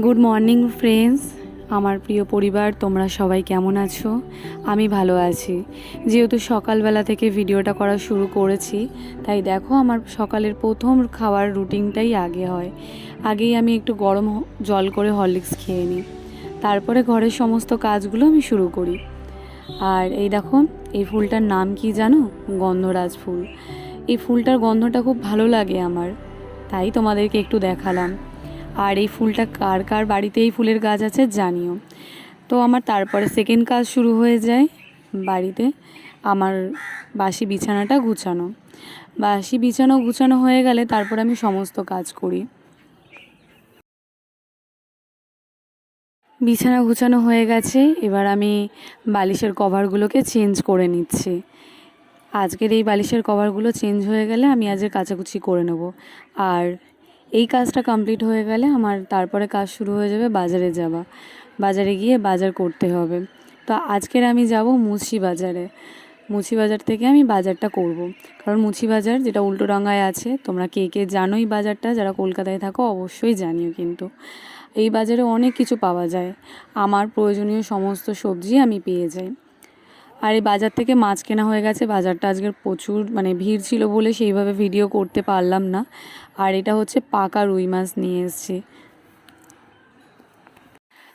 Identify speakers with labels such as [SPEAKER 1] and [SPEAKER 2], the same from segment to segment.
[SPEAKER 1] Good morning friends আমার প্রিয় পরিবার, তোমরা সবাই কেমন আছো? আমি ভালো আছি। যেহেতু সকালবেলা থেকে ভিডিওটা করা শুরু করেছি, তাই দেখো আমার সকালের প্রথম খাওয়ার রুটিনটাই আগে হয়। আগেই আমি একটু গরম জল করে হরলিক্স খেয়ে নিই। তারপরে ঘরের সমস্ত কাজগুলো আমি শুরু করি। আর এই দেখো, এই ফুলটার নাম কি জানো? গন্ধরাজ ফুল। এই ফুলটার গন্ধটা খুব ভালো লাগে আমার। তাই তোমাদেরকে একটু দেখালাম। আর এই ফুলটা কার কার বাড়িতে এই ফুলের গাছ আছে জানিও। তো আমার তারপরে সেকেন্ড কাজ শুরু হয়ে যায় বাড়িতে। আমার বাসি বিছানাটা গুছানো। বাসি বিছানো গুছানো হয়ে গেলে তারপর আমি সমস্ত কাজ করি। বিছানা গুছানো হয়ে গেছে, এবার আমি বালিশের কভারগুলোকে চেঞ্জ করে নিচ্ছি। আজকের এই বালিশের কভারগুলো চেঞ্জ হয়ে গেলে আমি আজকে কাচাকুচি করে নেব। আর এই কাজটা কমপ্লিট হয়ে গেলে আমার তারপরে কাজ শুরু হয়ে যাবে বাজারে যাওয়া। বাজারে গিয়ে বাজার করতে হবে। তো আজকের আমি যাব মুচি বাজারে। মুচি বাজার থেকে আমি বাজারটা করব। কারণ মুচি বাজার যেটা উল্টোডাঙ্গায় আছে, তোমরা কে কে জানোই বাজারটা, যারা কলকাতায় থাকো অবশ্যই জানিও কিন্তু। এই বাজারে অনেক কিছু পাওয়া যায়। আমার প্রয়োজনীয় সমস্ত সবজি আমি পেয়ে যাই। আর এই বাজার থেকে মাছ কেনা হয়ে গেছে। বাজারটা আজকের প্রচুর মানে ভিড় ছিল বলে সেইভাবে ভিডিও করতে পারলাম না। আর এটা হচ্ছে পাকা রুই মাছ নিয়ে এসেছি।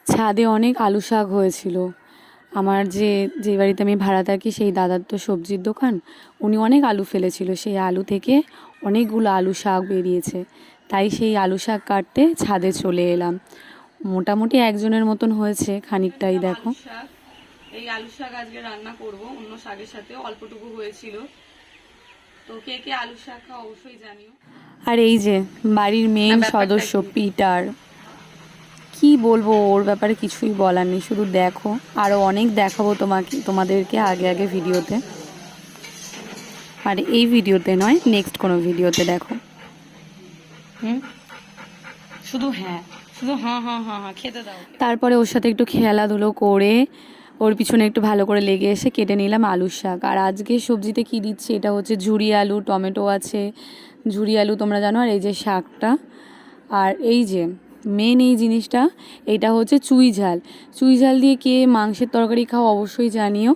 [SPEAKER 1] ছাদে অনেক আলু শাক হয়েছিল। আমার যে যে বাড়িতে আমি ভাড়া থাকি সেই দাদার তো সবজির দোকান, উনি অনেক আলু ফেলেছিল। সেই আলু থেকে অনেকগুলো আলু শাক বেরিয়েছে। তাই সেই আলু শাক কাটতে ছাদে চলে এলাম। মোটামুটি একজনের মতন হয়েছে খানিকটাই, দেখো।
[SPEAKER 2] এই আলু শাক আজকে রান্না করব অন্য শাকের সাথে অল্পটুকু হয়েছিল। তো কে কে আলু শাক খাও অবশ্যই জানিও।
[SPEAKER 1] আর এই যে বাড়ির মেন সদস্য পিটার কি বলব ওর ব্যাপারে কিছুই বলার নেই শুধু দেখো। আরও অনেক দেখাবো তোমাকে তোমাদেরকে আগে আগে ভিডিওতে। আর এই ভিডিওতে নয় নেক্সট কোনো ভিডিওতে দেখো।
[SPEAKER 2] হুম? শুধু হ্যাঁ শুধু হ্যাঁ হ্যাঁ হ্যাঁ হ্যাঁ খেতে দাও।
[SPEAKER 1] তারপরে ওর সাথে একটু খেলাধুলো করে ওর পিছনে একটু ভালো করে লেগে এসে কেটে নিলাম আলুর শাক। আর আজকে সবজিতে কি দিচ্ছি এটা হচ্ছে ঝুরি আলু, টমেটো আছে। ঝুরি আলু তোমরা জানো, আর এই যে শাকটা। আর এই যে মেন এই জিনিসটা, এটা হচ্ছে চুই ঝাল। চুই ঝাল দিয়ে কে মাংসের তরকারি খাও অবশ্যই জানিও।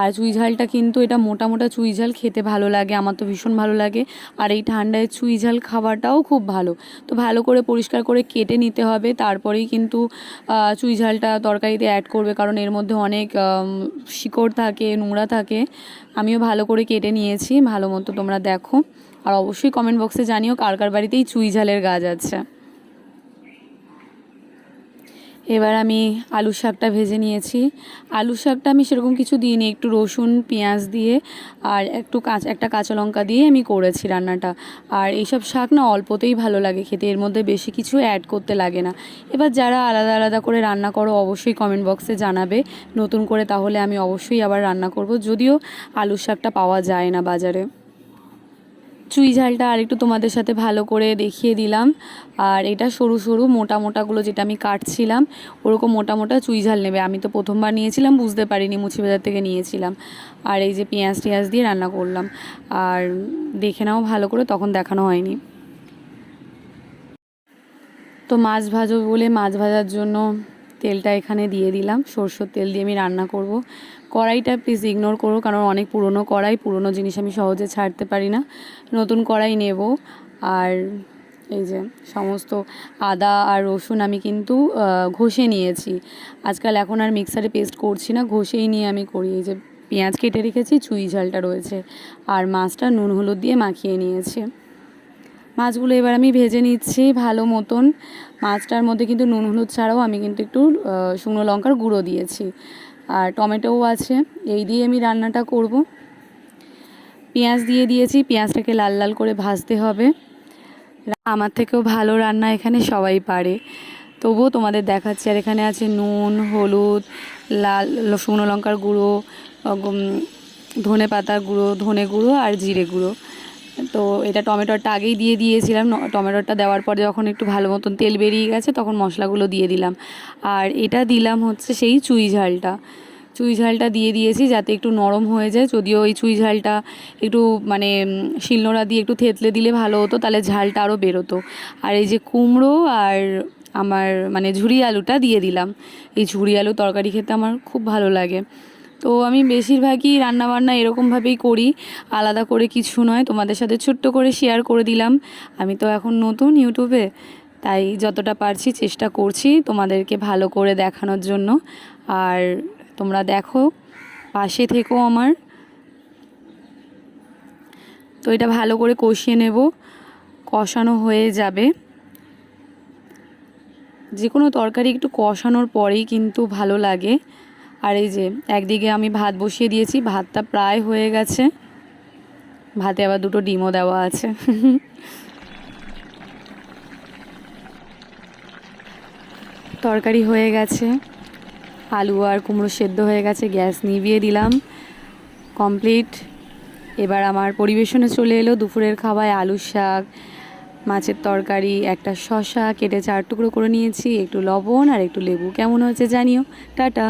[SPEAKER 1] আর চুই ঝালটা কিন্তু এটা মোটা মোটা চুই ঝাল খেতে ভালো লাগে, আমার তো ভীষণ ভালো লাগে। আর এই ঠান্ডায় চুই ঝাল খাওয়াটাও খুব ভালো। তো ভালো করে পরিষ্কার করে কেটে নিতে হবে, তারপরেই কিন্তু চুই ঝালটা তরকারিতে অ্যাড করবে। কারণ এর মধ্যে অনেক শিকড় থাকে, নোংরা থাকে। আমিও ভালো করে কেটে নিয়েছি, ভালো মতো তোমরা দেখো। আর অবশ্যই কমেন্ট বক্সে জানিও কার কার বাড়িতেই চুই ঝালের গাছ আছে। এবার আমি আলু শাকটা ভেজে নিয়েছি। আলু শাকটা আমি সেরকম কিছু দিইনি, একটু রসুন, পেঁয়াজ দিয়ে আর একটু কাঁচা একটা কাঁচা লঙ্কা দিয়ে আমি করেছি রান্নাটা। আর এইসব শাক না অল্পতেই ভালো লাগে খেতে, এর মধ্যে বেশি কিছু অ্যাড করতে লাগে না। এবার যারা আলাদা আলাদা করে রান্না করো অবশ্যই কমেন্ট বক্সে জানাবে। নতুন করে তাহলে আমি অবশ্যই আবার রান্না করব, যদিও আলু শাকটা পাওয়া যায় না বাজারে। চুই ঝালটা আর একটু তোমাদের সাথে ভালো করে দেখিয়ে দিলাম। আর এটা সরু সরু মোটা মোটাগুলো যেটা আমি কাটছিলাম, ওরকম মোটা মোটা চুই ঝাল নেবে। আমি তো প্রথমবার নিয়েছিলাম, বুঝতে পারিনি মুচি বাজার থেকে নিয়েছিলাম। আর এই যে পেঁয়াজ টেঁয়াজ দিয়ে রান্না করলাম। আর দেখে নাও ভালো করে, তখন দেখানো হয়নি। তো মাছ ভাজো বলে মাছ ভাজার জন্য তেলটা এখানে দিয়ে দিলাম। সরষের তেল দিয়ে আমি রান্না করব। কড়াইটা প্লিজ ইগনোর করো, কারণ অনেক পুরনো কড়াই, পুরনো জিনিস আমি সহজে ছাড়তে পারি না। নতুন কড়াই নেব। আর এই যে সমস্ত আদা আর রসুন আমি কিন্তু ঘষে নিয়েছি। আজকাল এখন আর মিক্সারে পেস্ট করছি না, ঘষেই নিয়ে আমি করি। এই যে পেঁয়াজ কেটে রেখেছি, চুই ঝালটা রয়েছে। আর মাছটা নুন হলুদ দিয়ে মাখিয়ে নিয়েছি। মাছগুলো এবার আমি ভেজে নিচ্ছি ভালো মতন। মাছটার মধ্যে কিন্তু নুন, হলুদ ছাড়াও আমি কিন্তু একটু শুকনো লঙ্কার গুঁড়ো দিয়েছি। আর টমেটোও আছে, এই দিয়ে আমি রান্নাটা করব। পেঁয়াজ দিয়ে দিয়েছি, পেঁয়াজটাকে লাল লাল করে ভাজতে হবে। আমার থেকেও ভালো রান্না এখানে সবাই পারে। তবুও তোমাদের দেখাচ্ছি, আর এখানে আছে নুন, হলুদ, লাল, শুকনো লঙ্কার গুঁড়ো ধনে পাতার গুঁড়ো, ধনে গুঁড়ো আর জিরে গুঁড়ো। তো এটা টমেটোটা আগেই দিয়ে দিয়েছিলাম। টমেটোটা দেওয়ার পরে যখন একটু ভালো মতন তেল বেরিয়ে গেছে, তখন মশলাগুলো দিয়ে দিলাম। আর এটা দিলাম হচ্ছে সেই চুই ঝালটা। চুই ঝালটা দিয়ে দিয়েছি যাতে একটু নরম হয়ে যায়। যদিও ওই চুই ঝালটা একটু মানে শিলনোড়া দিয়ে একটু থেতলে দিলে ভালো হতো, তাহলে ঝালটা আরও বেরোতো। আর এই যে কুমড়ো আর আমার মানে ঝুরি আলুটা দিয়ে দিলাম। এই ঝুরি আলু তরকারি খেতে আমার খুব ভালো লাগে। তো আমি বেশিরভাগই রান্নাবান্না এরকমভাবেই করি, আলাদা করে কিছু নয়। তোমাদের সাথে ছোট্ট করে শেয়ার করে দিলাম। আমি তো এখন নতুন ইউটিউবে তাই যতটা পারছি চেষ্টা করছি তোমাদেরকে ভালো করে দেখানোর জন্য। আর তোমরা দেখো, পাশে থেকো আমার। তো এটা ভালো করে কষিয়ে নেব। কষানো হয়ে যাবে। যে কোনো তরকারি একটু কষানোর পরেই কিন্তু ভালো লাগে। আর এই যে একদিকে আমি ভাত বসিয়ে দিয়েছি, ভাতটা প্রায় হয়ে গেছে। ভাতে আবার দুটো ডিমও দেওয়া আছে। তরকারি হয়ে গেছে, আলু আর কুমড়ো সেদ্ধ হয়ে গেছে, গ্যাস নিভিয়ে দিলাম, কমপ্লিট। এবার আমার পরিবেশনে চলে এলো দুপুরের খাবায় আলু শাক, মাছের তরকারি, একটা শশা কেটে চার টুকরো করে নিয়েছি, একটু লবণ আর একটু লেবু। কেমন হয়েছে জানিও। টাটা।